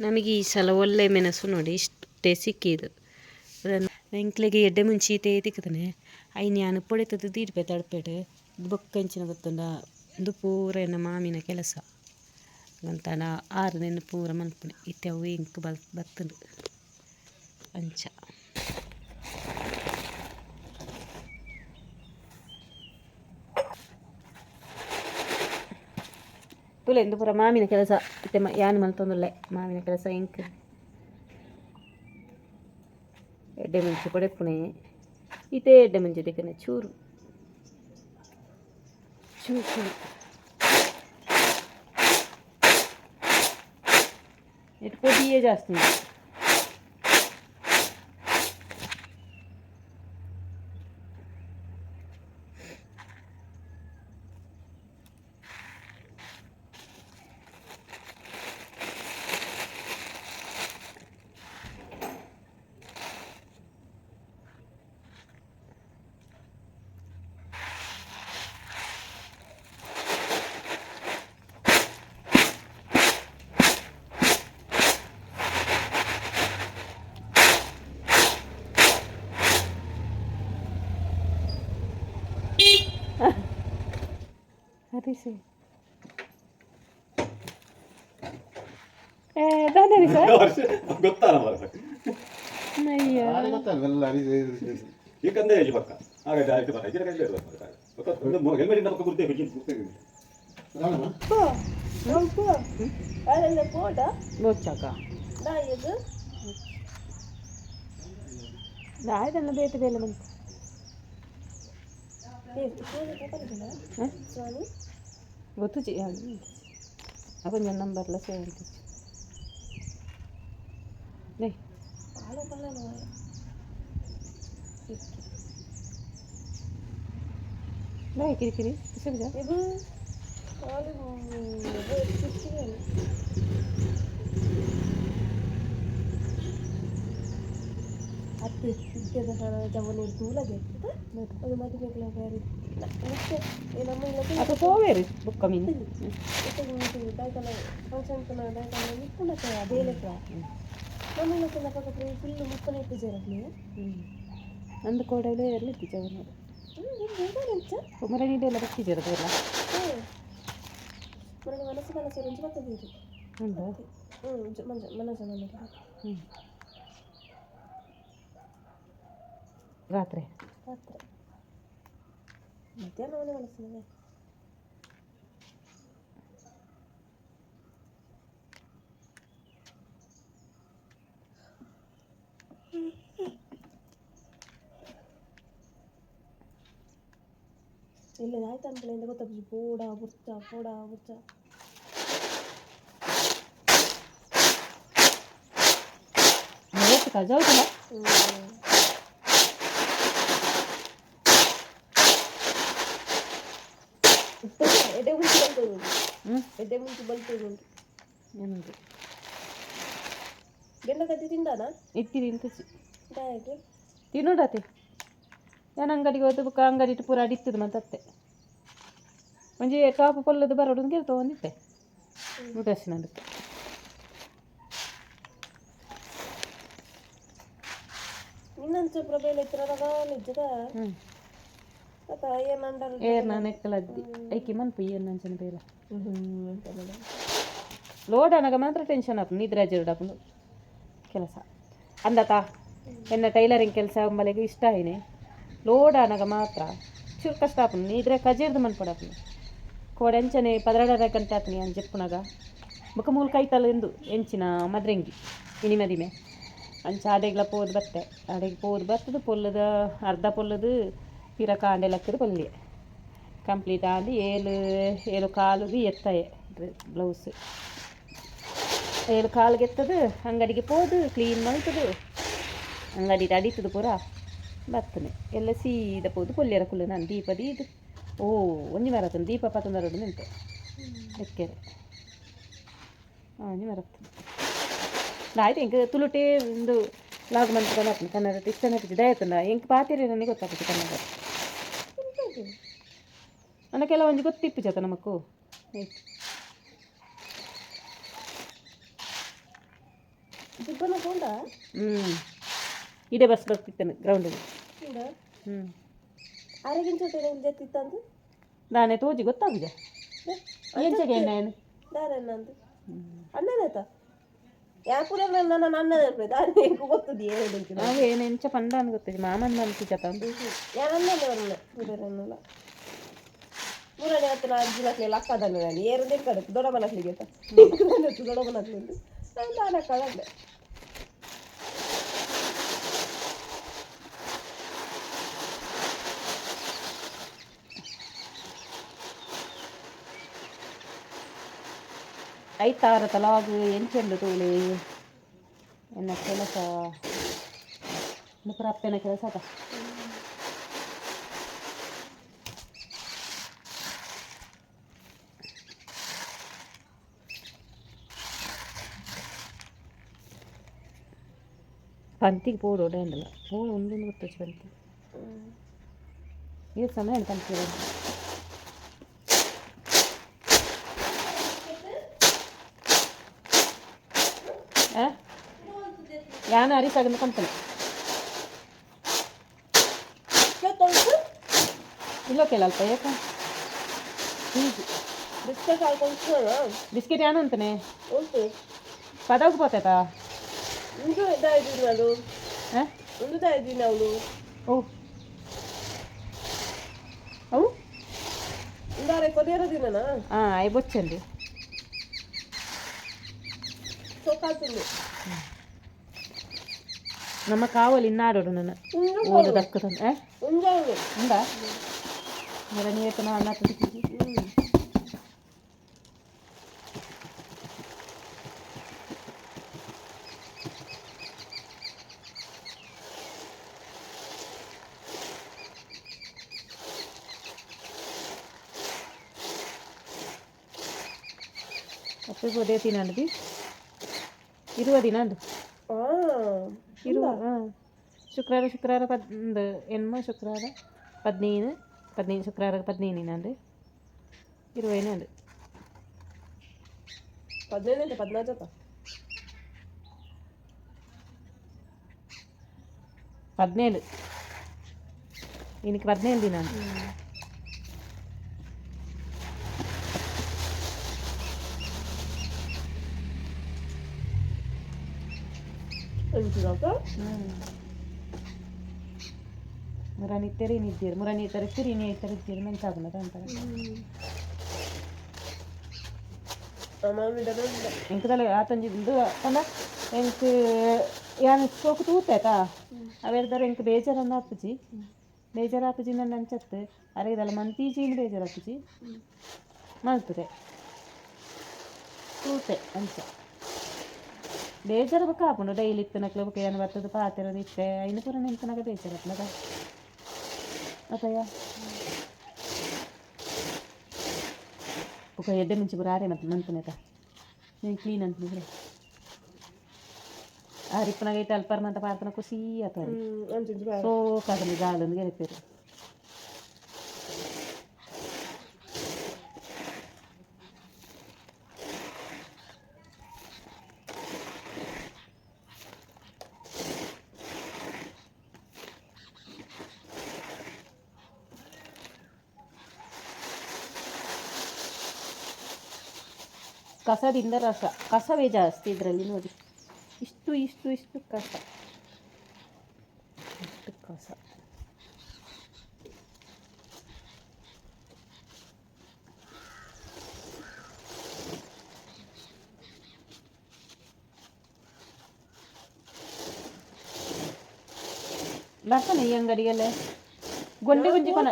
ನಮಗೆ ಈ ಸಲ ಒಳ್ಳೆ ಮೆಣಸು ನೋಡಿ ಇಷ್ಟೇ ಅದನ್ನು ಎಂಕ್ಲೆಗೆ ಎಡ್ಡೆ ಮುಂಚಿ ಐನ್ ಐ ನಾನು ಪೊಡೆತದ್ದು ದೀಡ್ಪೆ ತಡ್ಪೇಟೆ ಬೊಕ್ಕಂಚಿನ ಗೊತ್ತುಂಡ ಒಂದು ಪೂರ ಎನ್ನ ಮಾಮಿನ ಕೆಲಸ. ಅಂತಾನ ಆರು ನೆನ್ನು ಪೂರ ಮಲ್ಪಣೆ ಇತ್ತೆ ಅವು ಇಂಕ್ ಬಲ್ ಬತ್ತುಂಡು. ಅಂಚ. ತುಲೆ ಎಂದು ಪೂರ ಮಾಮಿನ ಕೆಲಸ ಇತ್ತೆ ಮ ಯಾನು ಮಲ್ತೊಂದುಲ್ಲೆ ಮಾಮಿನ ಕೆಲಸ ಇಂಕ್ ಎಡ್ಡೆ ಮುಂಚೆ ಪಡೆಪುಣೆ ಇದೇ ಎಡ್ಡೆ ಮುಂಚೆ ದಿಕ್ಕನೆ ಚೂರು ಚೂರು ಚೂರು ಇಟ್ಟು ಪೊಡಿಯೇ ಜಾಸ್ತಿ ಇದೆ. ಹರಿಸಿ ಏ ದಾದಾರಿ ಸರ್ ಗೊತ್ತಾನ ಮಾರ್ರೆ. ಅಯ್ಯೋ ಗೊತ್ತಲ್ವೆಲ್ಲ ಈ ಕಂದೆ ಇಲ್ಲಿ ಪಕ್ಕ ಹಾಗಾದ್ರೆ ಆಯ್ತು ಬರ ಇದರ ಕೈಲಿ ಇರ್ಬೇಕು ಮಾರ್ರೆ. ಗೊತ್ತಾಯ್ತು. ಇದು ಮೊ- ಹೆಲ್ಮೆಟ್ ಇಂದ ಪಕ್ಕ ಗುರ್ತೇ ಬಿಗಿ ಗುರ್ತೇವೆ. ಬೋಚಾಕ ದಾಯ್ದಲ್ಲ ಬೇತೆ ಬೇಲೆ ಬಂತು ಹ? ಗೊತ್ತು ಚಿ ಅಕೊಂಚ ನಂಬರ್ಲ ಸೇವ್ ಅಂತ ನೇ ನೇ ಕಿರಿಕಿರಿ ಸಿಗ್ದ ಹತ್ತು ಇದ್ದದ ಜವನ ತೂಲಗೆ ಅದು ಮದುವೆ ಬೇರೆ ನಮ್ಮ ಇಲ್ಲ ಅದು ಹೋವೇರಿ ಬುಕ್ಕ ಮೀನು ಡೈಕಲ ಫಂಕ್ಷನ್ ಕನ ಡೈಕಲ ನಿಕ್ಕುಂಡಕ ಬೇಲೆಕ್ಕ ನಮ್ಮ ಇಲ್ಲ ಪಕ್ಕ ಫುಲ್ ಮುಕ್ಕನೆ ಇಟ್ಟು ಜರಕ್ಲಿ ನಂದು ಕೋಡಲೆ ಎಲ್ಲಿ ಇತ್ತೀಚೆ ಕುಮರಣಿದೆ ಎಲ್ಲ ಬರ್ತಿದ್ದೀರ ಎಲ್ಲ మనకి మనసు మనసు నుంచి బతుంది ఇది ಉಂಟು మన మనసు మనకి ಹ್ಞೂ ರಾತ್ರಿ ರಾತ್ರಿ ಮಧ್ಯಾಹ್ನ ಅವನೇ ಮನಸ್ಸಿನದೆ ಇಲ್ಲ ಆಯ್ತು ಅನ್ಕೊಳ್ಳಿ ಗೊತ್ತಾಗ್ತದೆ ಪೋಡ ಬುರ್ಚ ಪೋಡ ಬುರ್ಚ ಮೂವತ್ತು ಕಜ ಹೋಗಿಲ್ಲ ಎಡೆ ಮುಂಚೆ ಬಲ್ತದೆ ಎದೆ ಬಲ್ತದೆ ಉಂಟು ಏನಂತ ಗೆಂಡ ಕದ್ದಿ ತಿಂದಾನ ಇತ್ತೀರಿ ಇಂತಸಿ ಡಾಯಕ್ಕೆ ತಿನ್ನೋಡತಿ ನಾನು ಅಂಗಡಿಗೆ ಹೋದ ಬುಕ್ಕ ಅಂಗಡಿ ಇಟ್ಟು ಪೂರ ಅಡಿತ್ತದ ಮತ್ತೆ ಒಂಜಿ ಟಾಪ್ ಪೊಲ್ಲದು ಬರೋಡು ಗೆಲ್ತ ಒಂದಿತ್ತೆ ಉದಾಸೀನ ಇನ್ನೊಂದು ಪ್ರಬೇಲ ಇತ್ತಿರದಾಗ ನಿಜದ ಹ್ಞೂ ಅತ್ತ ಏನು ಅಂಡರ್ ಏರ್ ನಾನು ಎಕ್ಕಲದ್ದಿ ಐಕಿ ಮನ್ಪು ಏನು ನಂಚನ ಬೇಲ ಲೋಡ್ ಅನಗ ಮಾತ್ರ ಟೆನ್ಷನ್ ಆಪು ನಿದ್ರೆ ಜರುಡಾಪುಂಡು ಕೆಲಸ ಅಂದತ ಎನ್ನ ಟೈಲರಿಂಗ್ ಕೆಲಸ ಅಂಬಲೆಗೆ ಇಷ್ಟ ಆಯ್ನೆ ಲೋಡ್ ಅನಗ ಮಾತ್ರ ಚೂರು ಕಷ್ಟ ಆಪುಂಡು ನಿದ್ರೆ ಕಜೇರ್ದು ಮನ್ಪಡಾಪುಂಡು ಕೋಡೆಂಚನೆ ಪದರಡರ ಗಂಟೆ ಆತನಿ అని చెప్పునగా ಮುಖ ಮೂಲ ಕೈತಲ್ಲ ಎಂದು ಎಂಚಿನ ಮದ್ರೆಂಗಿ ಇನಿ ಮದಿಮೆ ಅಂಚ ಆಡೆಗ್ಲ ಪೋದು ಬತ್ತೆ ಆಡೆಗೆ ಪೋದು ಬರ್ತದು ಪೊಲ್ಲದ ಅರ್ಧ ಪೊಲ್ಲದು ಲಕ್ಕದು ಪಲ್ಯ ಕಂಪ್ಲೀಟ್ ಆಗಿ ಏಳು ಏಳು ಕಾಲುದು ಎತ್ತಾಯೆ ಬ್ಲೌಸ್ ಏಳು ಕಾಲಿಗೆ ಎತ್ತದು, ಅಂಗಡಿಗೆ ಪೋದು ಕ್ಲೀನ್ ಮಾಡ್ತದು. ಅಂಗಡಿ ಅಡಿತದು ಪೂರ ಬರ್ತನೆ ಎಲ್ಲ ಸೀದ ಪೋದು ಪೊಲ್ಯರ ಕುಲ್ಲು ನಾನು ದೀಪ ದೀದು. ಓ, ಒಂಜಿ ಮರತನ ದೀಪ ಪತ್ತೊಂದರಡು ನಿಂತೆ. ಎಕ್ಕೆರೆ. ಒಂಜಿ ಮರತನ ಆಯ್ತು ಹೆಂಗೆ ತುಳುಟೆ ಒಂದು ಲಾಗ್ ಮಂತ್ರ ಕನ್ನಡ ಕನ್ನಡ ಇಷ್ಟ ದಯತಂದ ಎಂಕ್ ಪಾತಿರಿ ನನಗೆ ಗೊತ್ತಾಗುತ್ತೆ ಕನ್ನಡ ನಮಕ್ಕು ಆಯ್ತು. ಜಿಬ್ಬನ ಕೊಂಡ ಹ್ಞೂ ಇದೇ ಬಸ್ ಬರ್ತಿತ್ತೇನೆ ಗ್ರೌಂಡಿಗೆ ಹ್ಞೂ ಆರೋಗ್ಯ ಜೊತೆ ನಾನೇ ತೋಜಿ ಗೊತ್ತಾಗುದ? ಎಂಚಗೆ ಎಣ್ಣೆ ದಾರನ್ನಂದು ಅಣ್ಣನೇತ ಯಾಪುರ ನನ್ನ ಅಣ್ಣ ನೆನಪು ದಾರಿ ಹೆಂಗೆ ಗೊತ್ತದ ಏನು ನಾವೇ ಏನು ಎಂಚ ಪಂಡ ಅಂತ ಗೊತ್ತಿದೆ ಮಾಮನ್ ಅನ್ಸಿಜತ ಅಂತ ನಾನು ಅಣ್ಣನೇ ಬರಲ್ಲ ಮೂರನ್ನಲ್ಲ ಮೂರನೇ ಹತ್ತು ನಾ ಅಜ್ಜಿ ಮಕ್ಳೆಲ್ಲ ಅಕ್ಕದಲ್ಲ ನಾನು ಏರದೇ ಕಡಕ್ಕೆ ದೊಡ್ಡ ಮನಕ್ಲಿಗೆ ದೊಡ್ಡ ಮನಕ್ಲಿಂದು ನಾನು ನಾನು ಅಕ್ಕದಂಡೆ ಐತಾರ ತಲಾಗು ಎಂಚೆಂಡು ತೋಳಿ ಎನ್ನ ಕೆಲಸ ಮುಖರ ಅಪ್ಪನ ಕೆಲಸ ಅದ ಪಂತಿಗೆ ಪೋಡು ಉಂಡಲ್ಲ ಪೋಡು ಒಂದೊಂದು ಗೊತ್ತಚ್ಚು ಪಂತಿ ಇದು ಸಮಯ ಪಂತಿ ಯಾನು ಅರಿಸಾಗಂದು ಕೊಂತಾನೆ ಇಲ್ಲೋ ಕೇಳಲ್ಪ ಯಾಕ ಹೀಗೆ ಬಿಸ್ಕೆಟ್ ಹಾಕೊಂಡು ಬಿಸ್ಕೆಟ್ ಯಾನು ಅಂತಾನೆ ಉಂಟು ಪದಕ್ಕೆ పోతాతా ಒಂದು ಇದಾಯ್ತು ಅದು ಹಾಂ ಒಂದು ಇದಾಯ್ತು ಅವಳು ಓ ಅವು ఉండాలి కొద్దిగా తిననా ಹಾಂ ಚಪಾತಿಲಿ ನಮ್ಮ ಕಾವಲ್ಲಿ ಇನ್ನಾಡೋಡು ನನ್ನ ಒಂದು ದಕ್ಕದನ್ನು ಉಂಡ ಮರ ನೀವೇತನ ಅನ್ನ ಕುಡಿತೀವಿ అప్పుడు ఉదయం తినండి ഇരുപതിനാ ഉണ്ട് ഇരുപത് శుక్రవారం శుక్రవారం పద్ ఎనిమో శుక్రవారం పదిహేను పదిహేను శుక్రవారం పదిహేనునండి ఇరవైనండి పదిహేను అంటే పద్నాలుగు జత పద్నేళ్ళు దీనికి పద్నేళ్ళు తినండి ಮುರಾನಿ ಇತ್ತರಿ ಮುರನಿ ಮುರಾನಿ ಇತ್ತರ ಇತ್ತೀರಿ ನೀ ಇತ್ತರ ಇತ್ತೀರಿ ಮಂಚ ಆಗುನದ ಅಂತಾರೆ. ಎಂಕದಲ್ಲ ಆತಂಜಿದ್ದು ಅಂದ ಎಂಕ್ ಯಾನ್ ಸೋಕು ತೂತಾಯ್ತಾ ಅವೆರ್ದಾರ ಎಂಕ್ ಬೇಜಾರನ್ನ ಅಪ್ಪಜಿ ಬೇಜಾರು ಹಾಪುಜಿ ನನ್ನ ಅಂಚತ್ತೆ. ಅರೆ ಇದಲ್ಲ ಮಂತೀಜಿನ ಬೇಜಾರು ಹಾಪುಜಿ ಮಾಡ್ತದೆ. ತೂತೆ ಅಂಚ. ಬೇಜಾರು ಬಕ್ಕ ಹಾಪುಂಡು ಡೈಲಿ ಇತ್ತನಕ್ಲೆ ಬಕ್ಕ ಏನು ಬರ್ತದೆ ಪಾತಿರೋದು ಇತ್ತೆ ಐನು ಪೂರ ನೆನ್ಪನಾಗ ಬೇಜಾರು ಹಾಕ್ನದ ಅತಯ್ಯ ఒక ఎడ్డ నుంచి రారే ಮತ್ತೆ మంతనేత నేను క్లీన్ ಅಂತಿದ್ರೆ ಆ ರಿಪ್ಪನಾಗೈತೆ ಅಲ್ಪರ್ನಂತ ಪಾರ್ತನ ಖುಷಿ ಆತವ್ರಿ ಅಂಚು ಸೊ ಕದಲಿ ಗಾಲಂದು ಗೆಲ್ತೀರಿ ಕಸದಿಂದ ರಸ. ಕಸವೇ ಜಾಸ್ತಿ ಇದರಲ್ಲಿ ನೋಡಿ. ಇಷ್ಟು ಇಷ್ಟು ಇಷ್ಟು ಕಸ. ಇಷ್ಟು ಕಸ. ಬರ್ತಾನೆ ಈ ಅಂಗಡಿಗೆಲ್ಲ. ಗೊಂಡೆ ಗೊಂಜಿ ಕೊನ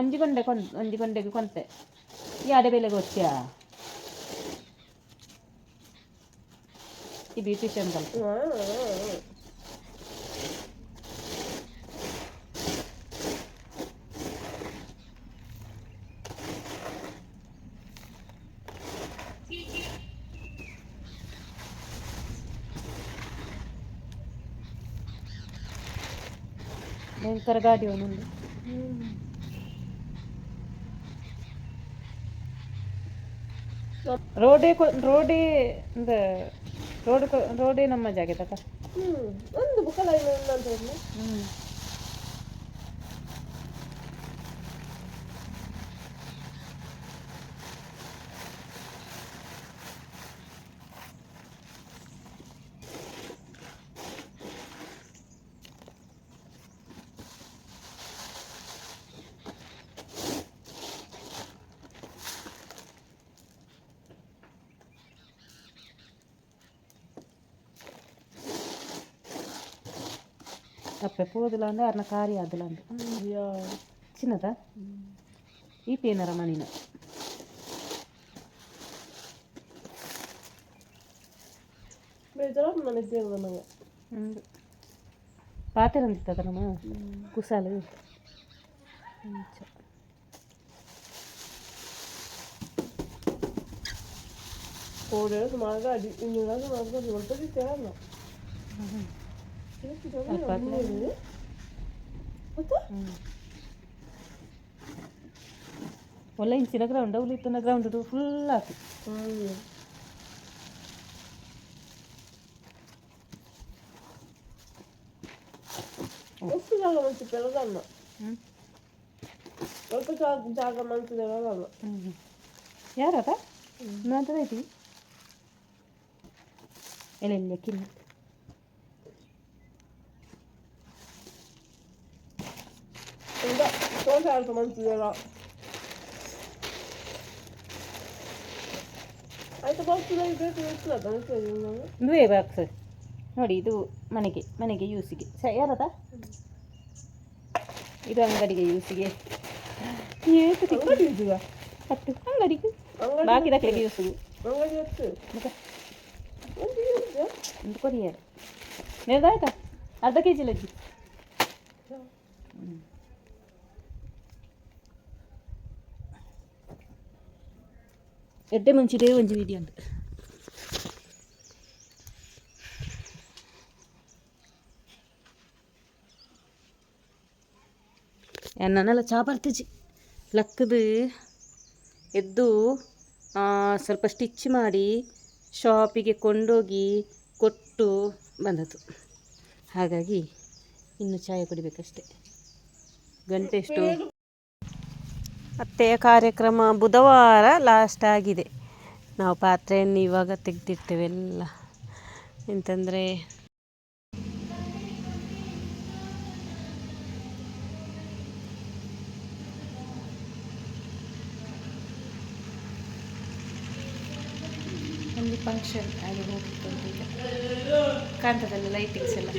ಒಂಜಿ ಗೊಂಡೆ ಕೊಂದು ಒಂಜಿ ಗೊಂಡೆಗೆ ಕೊಂತೆ. ಯಾಡೆ ಬೆಲೆಗೆ ಹೊತ್ತ್ಯಾ ಈ ಬ್ಯೂಟಿಷಿಯನ್ ಕಲ್ತು ಭಯಂಕರ ಗಾಡಿ ಒಂದೊಂದು ರೋಡೇ ಕೊನ್ ರೋಡೇ இந்த ರೋಡ್ ರೋಡೇ ನಮ್ಮ ಜಾಗ ತಕ. ಒಂದು ಬುಕ್ಕಲ ಇಲ್ಲ ಅಂತ ಹ್ಞೂ ಅಪ್ಪೆ ಪೋದಿಲ್ಲ ಅಂದ್ರೆ ಅರ್ನ ಕಾರಿ ಆದಿಲ್ಲ ಅಂತ ಅಯ್ಯೋ ಚಿನ್ನದ ಈ ಪೇನರ ಮಣಿನ ಬೇಜಾರು ನನಗೆ ಸೇರಿದ ನಂಗೆ ಹ್ಞೂ ಪಾತ್ರೆ ಅಂತಿತ್ತದ ನಮ್ಮ ಕುಸಾಲು ಹಂಚ. ಕೋಡೆ ಸುಮಾರು ಅಡಿ ಇನ್ನೂರ ಸುಮಾರು ಹೊರಟು ಕೇಳಲ್ಲ ಮತ್ತೆ ಹ್ಞೂ ಒಳ್ಳೆ ಇಂಚಿನ ಗ್ರೌಂಡ್ ಉಳಿತನ ಗ್ರೌಂಡ್ ಫುಲ್ ಆತು ಹ್ಞೂ ಎಷ್ಟು ಜಾಗ ಮನ್ಸು ಬೆಳಗಲ್ಲ ಹ್ಞೂ ಸ್ವಲ್ಪ ಜಾಗ ಜಾಗ ಮನ್ಸು ಬೆಳಗಲ್ಲ ಹ್ಞೂ ಯಾರದ ನಂತರ ಐತಿ ಎಲ್ಲ ಕಿನ್ನ ಈಗ ತೋಟ ಆಡ್ತು ಮನ್ಸು ಬೆಳ ಆಯ್ತು ಬರ್ತಿಲ್ಲ ಬೇಕು ಇರ್ತಲ್ಲ ಅನಿಸ್ತದೆ ನಾನು ಇದುವೇ ಬಾಕ್ಸ್ ನೋಡಿ ಇದು ಮನೆಗೆ ಮನೆಗೆ ಯೂಸಿಗೆ ಸ ಯಾರದ ಇದು ಅಂಗಡಿಗೆ ಯೂಸಿಗೆ ಏತು ತಿಕ್ಕು. ಅಂಗಡಿ ಇದೀಗ ಹತ್ತು ಅಂಗಡಿಗೆ ಅಂಗಡಿ ಬಾಕಿ ದಕ್ಕಲಿಗೆ ಯೂಸಿಗೆ ಅಂಗಡಿ ಎತ್ತು ಮತ್ತೆ ಒಂದು ಇದೆ ಒಂದು ಕೊರಿಯರ್ ನೆರೆದಾಯ್ತಾ ಅರ್ಧ ಕೆ ಜಿ ಲಜ್ಜಿ ಎಡ್ಡೆ ಮುಂಚಿದೆ ಒಂಜಿ ವಿಡಿಯೋ ഉണ്ട്. ನನ್ನೆಲ್ಲ ಚಾ ಬರ್ತಿಜಿ ಲಕ್ಕದು ಎದ್ದು ಸ್ವಲ್ಪ ಸ್ಟಿಚ್ ಮಾಡಿ ಶಾಪಿಗೆ ಕೊಂಡೋಗಿ ಕೊಟ್ಟು ಬಂದದ್ದು ಹಾಗಾಗಿ ಇನ್ನು ಚಾಯ ಕುಡಿಬೇಕಷ್ಟೆ ಗಂಟೆ ಎಷ್ಟು ಅತ್ತೆಯ ಕಾರ್ಯಕ್ರಮ ಬುಧವಾರ ಲಾಸ್ಟ್ ಆಗಿದೆ. ನಾವು ಪಾತ್ರೆಯನ್ನು ಇವಾಗ ತೆಗೆದಿರ್ತೇವೆ ಎಲ್ಲ. ಎಂತಂದರೆ ಫಂಕ್ಷನ್ ಆಗಿ ಹೋಗ್ತದೆ ಈಗ. ಕಾಣ್ತದಲ್ಲ ಲೈಟಿಂಗ್ಸ್ ಎಲ್ಲ.